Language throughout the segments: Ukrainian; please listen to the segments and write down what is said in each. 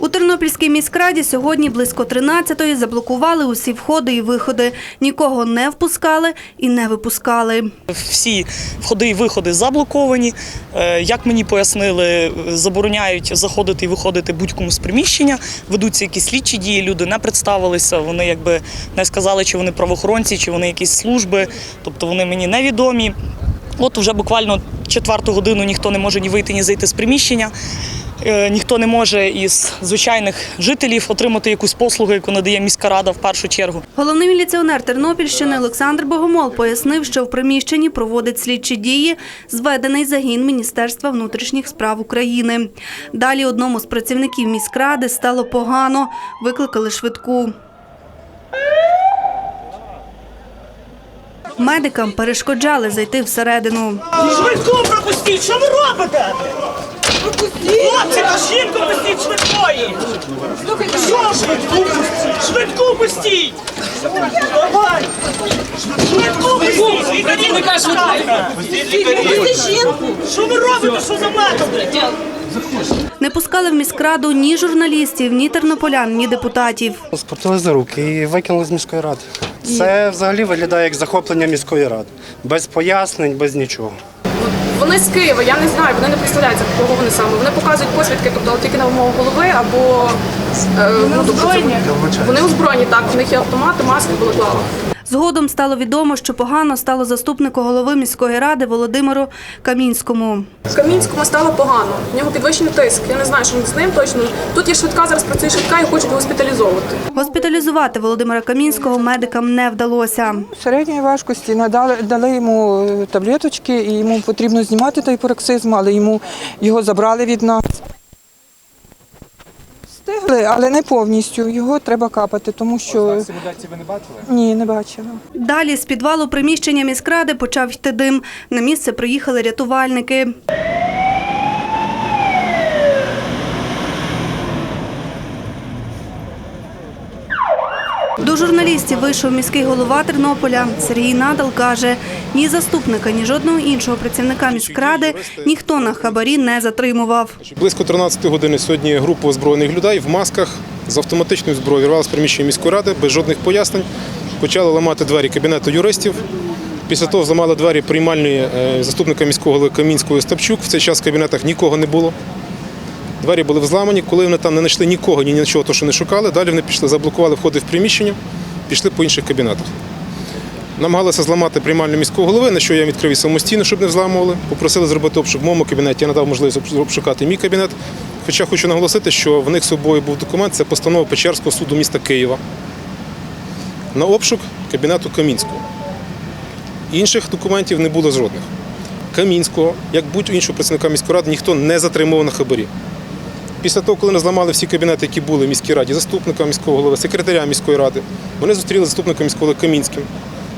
У Тернопільській міськраді сьогодні близько 13-ї заблокували усі входи і виходи. Нікого не впускали і не випускали. Всі входи і виходи заблоковані. Е, Як мені пояснили, забороняють заходити і виходити будь-кому з приміщення. Ведуться якісь слідчі дії. Люди не представилися. Вони якби не сказали, чи вони правоохоронці, чи вони якісь служби. Тобто вони мені невідомі. От вже буквально четверту годину ніхто не може ні вийти, ні зайти з приміщення. Е, Ніхто не може із звичайних жителів отримати якусь послугу, яку надає міська рада в першу чергу. Головний міліціонер Тернопільщини Олександр Богомол пояснив, що в приміщенні проводить слідчі дії зведений загін Міністерства внутрішніх справ України. Далі одному з працівників міськради стало погано, викликали швидку. Медикам перешкоджали зайти всередину. Швидку пропустіть! Що ви робите? Хлопці, та жінку пустіть швидкої! Слухайте, що швидку пустіть? Швидку пустіть! Давай! Швидку пустіть! Лікарі не Що ви робите? Що за методи? Не пускали в міськраду ні журналістів, ні тернополян, ні депутатів. Схватили за руки і викинули з міської ради. Це взагалі виглядає як захоплення міської ради. Без пояснень, без нічого. Вони з Києва, я не знаю, вони не представляються, кого вони саме. Вони показують посвідки, тобто тільки на вимогу голови або е, ну, тобто, це- Вони озброєні, так, в них є автомати, маски, балаклава. Згодом стало відомо, що погано стало заступнику голови міської ради Володимиру Камінському. Камінському стало погано. В нього підвищений тиск. Я не знаю, що з ним точно. Тут є швидка, зараз працює швидка і хочуть госпіталізовувати. Госпіталізувати Володимира Камінського медикам не вдалося. середньої важкості надали дали йому е, таблеточки, і йому потрібно знімати той пароксизм, але йому його забрали від нас. Встигли, але не повністю. Його треба капати, тому що ви не бачили? Ні, не бачила. Далі з підвалу приміщення міськради почав йти дим. На місце приїхали рятувальники. До журналістів вийшов міський голова Тернополя. Сергій Надал каже, ні заступника, ні жодного іншого працівника міськради ніхто на хабарі не затримував. Близько 13 години сьогодні група озброєних людей в масках з автоматичною зброєю вірвалася з приміщення міської ради без жодних пояснень. Почали ламати двері кабінету юристів. Після того зламали двері приймальної е, заступника міського голови Камінського Стапчук. В цей час в кабінетах нікого не було. Двері були взламані. Коли вони там не знайшли нікого, ні нічого, то що не шукали, далі вони пішли, заблокували входи в приміщення, пішли по інших кабінетах. Намагалися зламати приймальню міського голови, на що я відкрив самостійно, щоб не взламували. Попросили зробити обшук в моєму кабінеті. Я надав можливість обшукати мій кабінет. Хоча хочу наголосити, що в них з собою був документ, це постанова Печерського суду міста Києва на обшук кабінету Камінського. Інших документів не було жодних. Камінського, як будь-іншого працівника міської ради, ніхто не затримував на хабарі. Після того, коли вони зламали всі кабінети, які були в міській раді, заступника міського голови, секретаря міської ради, вони зустріли заступника міського голови Камінським,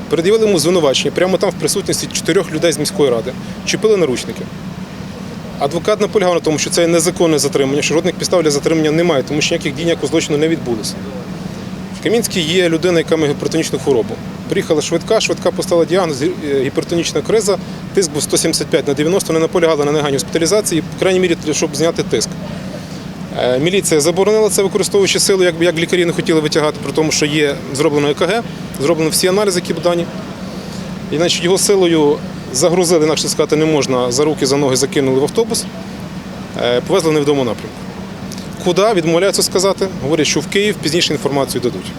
перед'явили йому звинувачення прямо там в присутності чотирьох людей з міської ради, чіпили наручники. Адвокат наполягав на тому, що це незаконне затримання, що жодних підстав для затримання немає, тому що ніяких дій ніякого злочину не відбулося. В Камінській є людина, яка має гіпертонічну хворобу. Приїхала швидка, швидка поставила діагноз е, гіпертонічна криза, тиск був 175 на 90, не наполягала на негайній госпіталізації, в крайній мірі, щоб зняти тиск. Е, Міліція заборонила це, використовуючи силу, як, як лікарі не хотіли витягати, при тому, що є зроблено ЕКГ, зроблено всі аналізи, які дані. І значить, його силою загрузили, інакше сказати, не можна, за руки, за ноги закинули в автобус, е, повезли в невідому напрямку. Куди відмовляються сказати? Говорять, що в Київ пізніше інформацію дадуть.